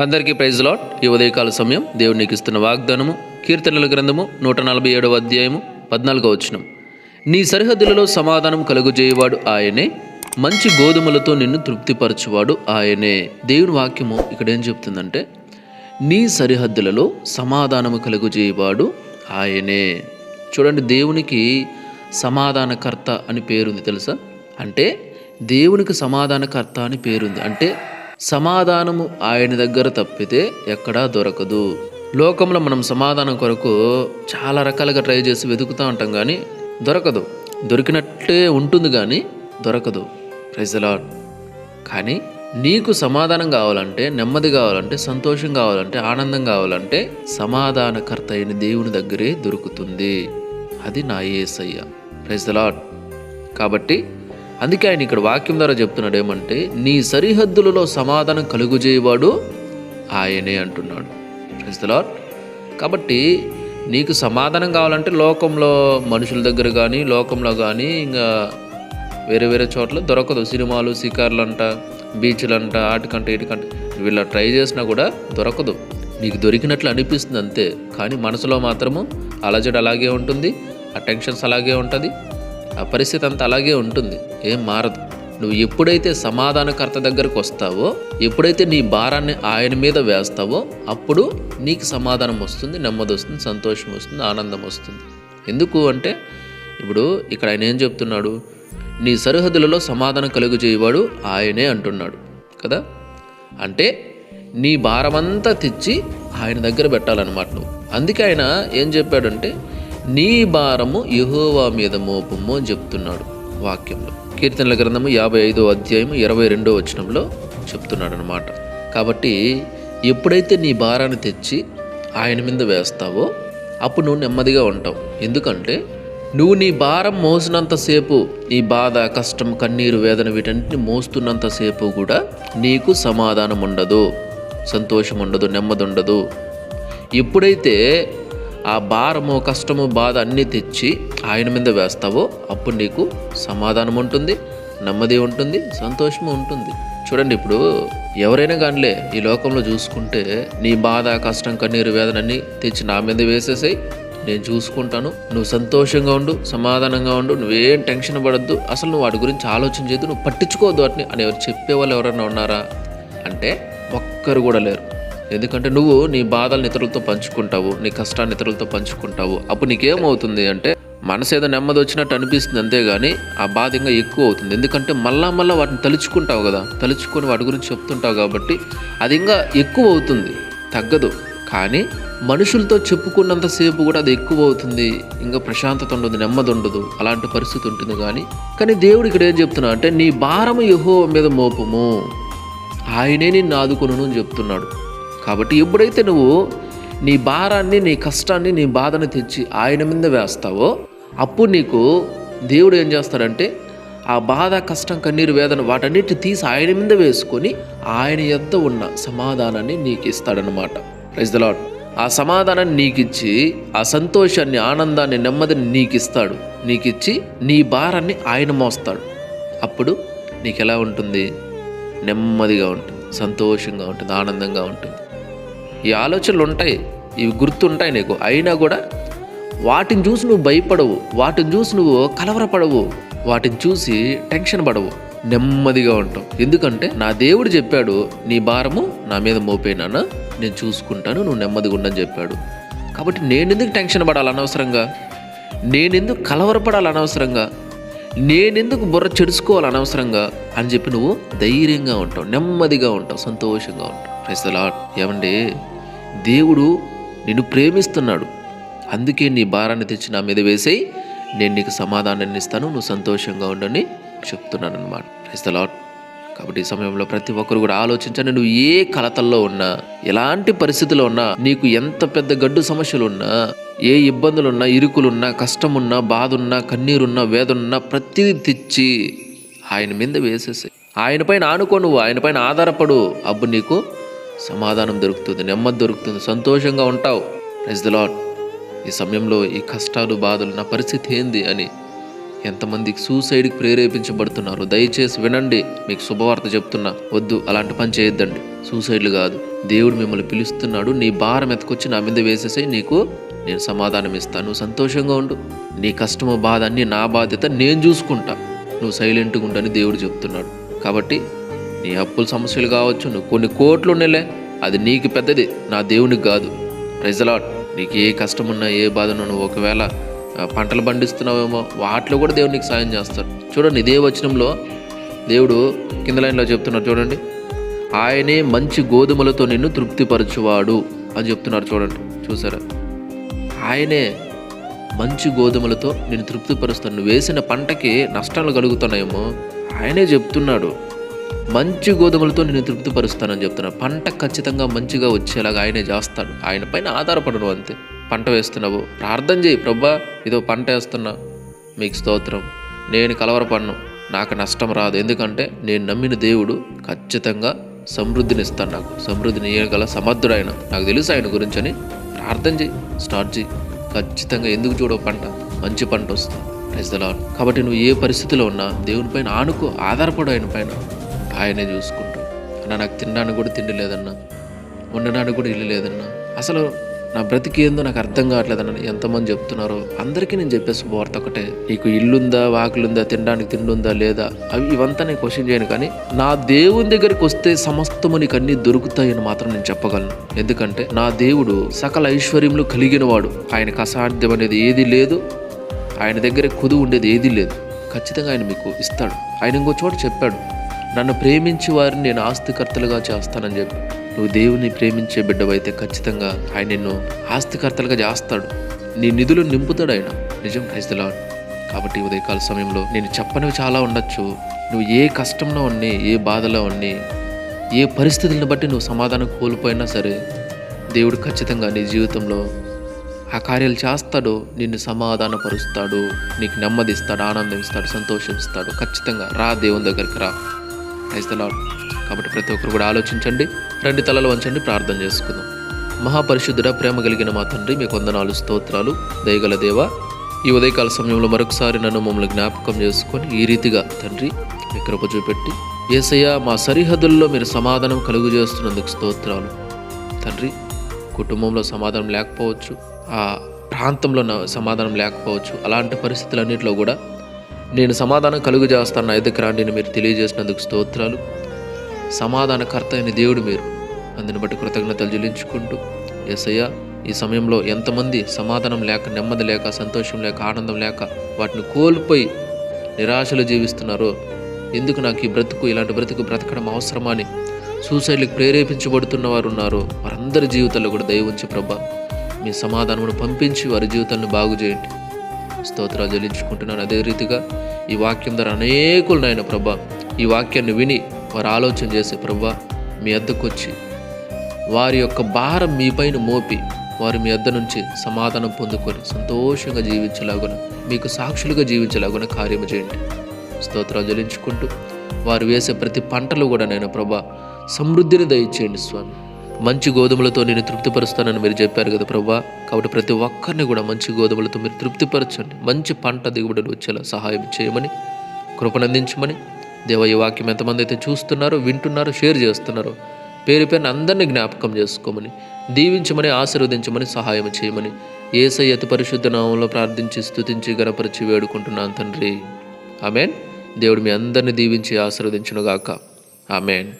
అందరికీ praise lot ఈ ఉదయకాల సమయం దేవునికి ఇస్తున్న వాగ్దానము కీర్తనల గ్రంథము నూట నలభై ఏడవ అధ్యాయము పద్నాలుగో వచనం. నీ సరిహద్దులలో సమాధానం కలుగుజేయవాడు ఆయనే మంచి గోధుమలతో నిన్ను తృప్తిపరచువాడు ఆయనే. దేవుని వాక్యము ఇక్కడ ఏం చెప్తుందంటే నీ సరిహద్దులలో సమాధానము కలుగుజేయవాడు ఆయనే. చూడండి దేవునికి సమాధానకర్త అని పేరుంది తెలుసా? అంటే దేవునికి సమాధానకర్త అని పేరుంది. అంటే సమాధానము ఆయన దగ్గర తప్పితే ఎక్కడా దొరకదు. లోకంలో మనం సమాధానం కొరకు చాలా రకాలుగా ట్రై చేసి వెతుకుతూ ఉంటాం కానీ దొరకదు. దొరికినట్టే ఉంటుంది కానీ దొరకదు. ప్రైజలాడ్ కానీ నీకు సమాధానం కావాలంటే నెమ్మది కావాలంటే సంతోషం కావాలంటే ఆనందం కావాలంటే సమాధానకర్త అయిన దేవుని దగ్గరే దొరుకుతుంది. అది నా ఏసయ్య. ప్రైజ్ కాబట్టి అందుకే ఆయన ఇక్కడ వాక్యం ద్వారా చెప్తున్నాడు ఏమంటే నీ సరిహద్దులలో సమాధానం కలుగుజేయవాడు ఆయనే అంటున్నాడు. ప్రైజ్ కాబట్టి నీకు సమాధానం కావాలంటే లోకంలో మనుషుల దగ్గర కానీ లోకంలో కానీ ఇంకా వేరే వేరే చోట్ల దొరకదు. సినిమాలు షికార్లు అంట బీచ్లు అంట ఆటికంట ఇటుకంట వీళ్ళ ట్రై చేసినా కూడా దొరకదు. నీకు దొరికినట్లు అనిపిస్తుంది అంతే. కానీ మనసులో మాత్రము అలజడి అలాగే ఉంటుంది ఆ టెన్షన్స్ అలాగే ఉంటుంది. ఆ పరిస్థితి అంతా అలాగే ఉంటుంది. ఏం మారదు. నువ్వు ఎప్పుడైతే సమాధానకర్త దగ్గరకు వస్తావో ఎప్పుడైతే నీ భారాన్ని ఆయన మీద వేస్తావో అప్పుడు నీకు సమాధానం వస్తుంది నెమ్మది వస్తుంది సంతోషం వస్తుంది ఆనందం వస్తుంది. ఎందుకు అంటే ఇప్పుడు ఇక్కడ ఆయన ఏం చెప్తున్నాడు? నీ సరిహద్దులలో సమాధానం కలుగు చేయవాడు ఆయనే అంటున్నాడు. కదా? అంటే నీ భారమంతా తెచ్చి ఆయన దగ్గర పెట్టాలన్నమాట నువ్వు. అందుకే ఆయన ఏం చెప్పాడంటే నీ భారము యహోవా మీద మోపము అని చెప్తున్నాడు వాక్యంలో. కీర్తనల గ్రంథము యాభై ఐదో అధ్యాయం ఇరవై రెండో వచనంలో చెప్తున్నాడు అనమాట కాబట్టి ఎప్పుడైతే నీ భారాన్ని తెచ్చి ఆయన మీద వేస్తావో అప్పుడు నువ్వు నెమ్మదిగా ఉంటావు. ఎందుకంటే నువ్వు నీ భారం మోసినంతసేపు నీ బాధ కష్టం కన్నీరు వేదన వీటన్నిటిని మోస్తున్నంతసేపు కూడా నీకు సమాధానం ఉండదు సంతోషం ఉండదు నెమ్మది ఉండదు ఎప్పుడైతే ఆ భారము కష్టము బాధ అన్నీ తెచ్చి ఆయన మీద వేస్తావో అప్పుడు నీకు సమాధానం ఉంటుంది నెమ్మది ఉంటుంది సంతోషము ఉంటుంది. చూడండి ఇప్పుడు ఎవరైనా కానిలే ఈ లోకంలో చూసుకుంటే నీ బాధ కష్టం కన్నీరు వేదనన్నీ తెచ్చి నా మీద వేసేసాయి. నేను చూసుకుంటాను. నువ్వు సంతోషంగా ఉండు సమాధానంగా ఉండు నువ్వేం టెన్షన్ పడద్దు. అసలు నువ్వు వాటి గురించి ఆలోచన చేయదు నువ్వు పట్టించుకోవద్దు వాటిని అని ఎవరు చెప్పేవాళ్ళు ఎవరైనా ఉన్నారా? అంటే ఒక్కరు కూడా లేరు. ఎందుకంటే నువ్వు నీ బాధలను ఇతరులతో పంచుకుంటావు నీ కష్టాన్ని ఇతరులతో పంచుకుంటావు. అప్పుడు నీకేమవుతుంది అంటే మనసు ఏదో నెమ్మది వచ్చినట్టు అనిపిస్తుంది అంతేగాని ఆ బాధ ఇంకా ఎక్కువ అవుతుంది. ఎందుకంటే మళ్ళా మళ్ళీ వాటిని తలుచుకుంటావు కదా తలుచుకొని వాటి గురించి చెప్తుంటావు కాబట్టి అది ఇంకా ఎక్కువ అవుతుంది. తగ్గదు. కానీ మనుషులతో చెప్పుకున్నంతసేపు కూడా అది ఎక్కువ అవుతుంది. ఇంకా ప్రశాంతత ఉండదు నెమ్మది ఉండదు. అలాంటి పరిస్థితి ఉంటుంది కానీ కానీ దేవుడు ఇక్కడ ఏం చెప్తున్నా అంటే నీ భారము యహో మీద మోపము. ఆయనే నిన్ను ఆదుకును అని చెప్తున్నాడు. కాబట్టి ఎప్పుడైతే నువ్వు నీ భారాన్ని నీ కష్టాన్ని నీ బాధని తెచ్చి ఆయన మీద వేస్తావో అప్పుడు నీకు దేవుడు ఏం చేస్తాడంటే ఆ బాధ కష్టం కన్నీరు వేదన వాటన్నిటిని తీసి ఆయన మీద వేసుకొని ఆయన యొద్ద ఉన్న సమాధానాన్ని నీకు ఇస్తాడనమాట ప్రైజ్ ద లాడ్ ఆ సమాధానాన్ని నీకు ఇచ్చి ఆ సంతోషాన్ని ఆనందాన్ని నెమ్మదిని నీకు ఇస్తాడు నీకు ఇచ్చి నీ భారాన్ని ఆయన మోస్తాడు. అప్పుడు నీకు ఎలా ఉంటుంది? నెమ్మదిగా ఉంటుంది సంతోషంగా ఉంటుంది ఆనందంగా ఉంటుంది. ఈ ఆలోచనలు ఉంటాయి ఇవి గుర్తుంటాయి నీకు. అయినా కూడా వాటిని చూసి నువ్వు భయపడవు వాటిని చూసి నువ్వు కలవరపడవు వాటిని చూసి టెన్షన్ పడవు నెమ్మదిగా ఉంటావు. ఎందుకంటే నా దేవుడు చెప్పాడు నీ భారము నా మీద మోపేనానా నేను చూసుకుంటాను నువ్వు నెమ్మదిగా ఉండని చెప్పాడు. కాబట్టి నేను ఎందుకు టెన్షన్ పడాలి అనవసరంగా? నేనెందుకు కలవరపడాలి అనవసరంగా? నేనెందుకు బుర్ర చెడుచుకోవాలి అనవసరంగా? అని చెప్పి నువ్వు ధైర్యంగా ఉంటావు నెమ్మదిగా ఉంటావు సంతోషంగా ఉంటావు. ప్రజలా ఏమండి? దేవుడు నిన్ను ప్రేమిస్తున్నాడు. అందుకే నీ భారాన్ని తెచ్చి నా మీద వేసేయి. నేను నీకు సమాధానాన్ని ఇస్తాను. నువ్వు సంతోషంగా ఉండని చెప్తున్నాను అనమాట క్రైస్తలాట్ కాబట్టి ఈ సమయంలో ప్రతి ఒక్కరు కూడా ఆలోచించండి. నువ్వు ఏ కలతల్లో ఉన్నా ఎలాంటి పరిస్థితుల్లో ఉన్నా నీకు ఎంత పెద్ద గడ్డు సమస్యలు ఉన్నా ఏ ఇబ్బందులున్నా ఇరుకులున్నా కష్టమున్నా బాధున్నా కన్నీరున్నా వేదనున్నా ప్రతిదీ తెచ్చి ఆయన మీద వేసేసి ఆయన పైన ఆనుకో నువ్వు. ఆయన పైన ఆధారపడు. అబ్బు నీకు సమాధానం దొరుకుతుంది నెమ్మది దొరుకుతుంది సంతోషంగా ఉంటావు. ప్రెస్ ద లాడ్ ఈ సమయంలో ఈ కష్టాలు బాధలు నా పరిస్థితి ఏంది అని ఎంతమందికి సూసైడ్కి ప్రేరేపించబడుతున్నారు? దయచేసి వినండి మీకు శుభవార్త చెప్తున్నా. వద్దు అలాంటి పని చేయొద్దండి. సూసైడ్లు కాదు. దేవుడు మిమ్మల్ని పిలుస్తున్నాడు నీ భారం ఎత్తుకొచ్చి నా మీద వేసేసి నీకు నేను సమాధానం ఇస్తాను. నువ్వు సంతోషంగా ఉండు. నీ కష్టము బాధ అన్ని నా బాధ్యత నేను చూసుకుంటా. నువ్వు సైలెంట్గా ఉండని దేవుడు చెప్తున్నాడు. కాబట్టి నీ అప్పుల సమస్యలు కావచ్చు నువ్వు కొన్ని కోట్లు ఉండలే. అది నీకు పెద్దది నా దేవునికి కాదు. ప్రెజలాట్ నీకు ఏ కష్టం ఉన్నా ఏ బాధ నువ్వు ఒకవేళ పంటలు పండిస్తున్నావేమో వాటిలో కూడా దేవుడు నీకు సాయం చేస్తాడు చూడండి ఇదే వచనంలో దేవుడు కింద లైన్లో చెప్తున్నారు చూడండి. ఆయనే మంచి గోధుమలతో నిన్ను తృప్తిపరచువాడు అని చెప్తున్నారు చూడండి చూసారా? ఆయనే మంచి గోధుమలతో నేను తృప్తిపరుస్తాను నువ్వు వేసిన పంటకి నష్టాలు కలుగుతున్నాయేమో ఆయనే చెప్తున్నాడు. మంచి గోధుమలతో నేను తృప్తిపరుస్తానని చెప్తున్నాను పంట ఖచ్చితంగా మంచిగా వచ్చేలాగా ఆయనే చేస్తాడు. ఆయన పైన ఆధారపడను అంతే. పంట వేస్తున్నావు. ప్రార్థన చేయి ప్రభా. ఇదో పంట వేస్తున్నా. మీకు స్తోత్రం. నేను కలవరపడను. నాకు నష్టం రాదు. ఎందుకంటే నేను నమ్మిన దేవుడు ఖచ్చితంగా సమృద్ధినిస్తాను నాకు. సమృద్ధిని ఇవ్వగల సమర్థుడు ఆయన. నాకు తెలుసు ఆయన గురించి అని. ప్రార్థన చేయి. స్టార్ట్ చేయి. ఖచ్చితంగా ఎందుకు చూడవు పంట? మంచి పంట వస్తుంది. Praise కాబట్టి నువ్వు ఏ పరిస్థితిలో ఉన్నా దేవుని పైన ఆనుకో. ఆధారపడు ఆయన పైన. ఆయనే చూసుకుంటాడు అన్న నాకు తినడానికి కూడా తిండి లేదన్నా ఉండడానికి కూడా ఇల్లు లేదన్నా అసలు నా బ్రతికి ఏందో నాకు అర్థం కావట్లేదన్న ఎంతమంది చెప్తున్నారో అందరికీ నేను చెప్పే శుభవార్త ఒకటే నీకు ఇల్లుందా వాకిలుందా తినడానికి తిండుందా లేదా అవి ఇవంతా నేను క్వశ్చన్ చేయను కానీ నా దేవుని దగ్గరికి వస్తే సమస్తము నీకు అన్ని దొరుకుతాయని మాత్రం నేను చెప్పగలను. ఎందుకంటే నా దేవుడు సకల ఐశ్వర్యములు కలిగిన వాడు. ఆయనకు అసాధ్యం అనేది ఏది లేదు ఆయన దగ్గర కుదు ఉండేది ఏదీ లేదు. ఖచ్చితంగా ఆయన మీకు ఇస్తాడు. ఆయన ఇంకో చోట చెప్పాడు నన్ను ప్రేమించి వారిని నేను ఆస్తికర్తలుగా చేస్తానని చెప్పి. నువ్వు దేవుని ప్రేమించే బిడ్డవైతే ఖచ్చితంగా ఆయన నిన్ను ఆస్తికర్తలుగా చేస్తాడు. నీ నిధులు నింపుతాడు ఆయన నిజం క్రైస్తలా కాబట్టి ఉదయకాల సమయంలో నేను చెప్పనివి చాలా ఉండొచ్చు. నువ్వు ఏ కష్టంలో ఉన్ని ఏ బాధలో ఉన్ని ఏ పరిస్థితులను బట్టి నువ్వు సమాధానం కోల్పోయినా సరే దేవుడు ఖచ్చితంగా నీ జీవితంలో ఆ కార్యాలు చేస్తాడు. నిన్ను సమాధానపరుస్తాడు. నీకు నెమ్మదిస్తాడు ఆనందం ఇస్తాడు సంతోషం ఇస్తాడు ఖచ్చితంగా రా దేవుని దగ్గరికి రా. Praise the కాబట్టి ప్రతి ఒక్కరు కూడా ఆలోచించండి రెండు తలలు వంచండి ప్రార్థన చేసుకుందాం. మహాపరిశుద్ధుడ ప్రేమ కలిగిన మా తండ్రి మీకు వందనాలు స్తోత్రాలు దయగల దేవ. ఈ ఉదయకాల సమయంలో మరొకసారి నన్ను మమ్మల్ని జ్ఞాపకం చేసుకొని ఈ రీతిగా తండ్రి మీ కృప చూపెట్టి ఏసయ్య మా సరిహద్దుల్లో మీరు సమాధానం కలుగు చేస్తున్నందుకు స్తోత్రాలు. తండ్రి కుటుంబంలో సమాధానం లేకపోవచ్చు ఆ ప్రాంతంలో నా- సమాధానం లేకపోవచ్చు అలాంటి పరిస్థితులన్నింటిలో కూడా నేను సమాధానం కలుగు చేస్తాను నా ఎదుకు రాండి మీరు తెలియజేసినందుకు స్తోత్రాలు. సమాధానకర్త అయిన దేవుడు మీరు. అందుని బట్టి కృతజ్ఞతలు చెల్లించుకుంటూ ఎస్ఐయా ఈ సమయంలో ఎంతమంది సమాధానం లేక నెమ్మది లేక సంతోషం లేక ఆనందం లేక వాటిని కోల్పోయి నిరాశలు జీవిస్తున్నారో ఎందుకు నాకు ఈ బ్రతుకు ఇలాంటి బ్రతుకు బ్రతకడం అవసరమా అని సూసైడ్లకు ప్రేరేపించబడుతున్న వారు ఉన్నారు వారందరి జీవితాల్లో కూడా దయవుంచి ప్రభా మీ సమాధానమును పంపించి వారి జీవితాన్ని బాగు చేయండి. స్తోత్రాలు చెల్లించుకుంటున్నాను. అదే రీతిగా ఈ వాక్యం ద్వారా అనేకులు నాయన ప్రభా ఈ వాక్యాన్ని విని వారు ఆలోచన చేసే ప్రభా మీ అద్దకు వచ్చి వారి యొక్క భారం మీపైన మోపి వారు మీ అద్ద నుంచి సమాధానం పొందుకొని సంతోషంగా జీవించలాగున మీకు సాక్షులుగా జీవించలాగున కార్యము చేయండి. స్తోత్రాలు చెల్లించుకుంటూ వారు వేసే ప్రతి పంటలు కూడా నేను ప్రభా సమృద్ధిని దయచేయండి స్వామి. మంచి గోధుమలతో నేను తృప్తిపరుస్తానని మీరు చెప్పారు కదా ప్రభా కాబట్టి ప్రతి ఒక్కరిని కూడా మంచి గోధుమలతో మీరు తృప్తిపరచండి. మంచి పంట దిగుబడులు వచ్చేలా సహాయం చేయమని కృపనందించమని దేవ ఈ వాక్యం ఎంతమంది అయితే చూస్తున్నారో వింటున్నారో షేర్ చేస్తున్నారో పేరు పేరున అందరినీ జ్ఞాపకం చేసుకోమని దీవించమని ఆశీర్వదించమని సహాయం చేయమని ఏసై అతి పరిశుద్ధ నామంలో ప్రార్థించి స్థుతించి గణపరిచి వేడుకుంటున్నాను తండ్రి. ఆమెన్. దేవుడు మీ అందరిని దీవించి ఆశీర్వదించునుగాక. ఆమెన్.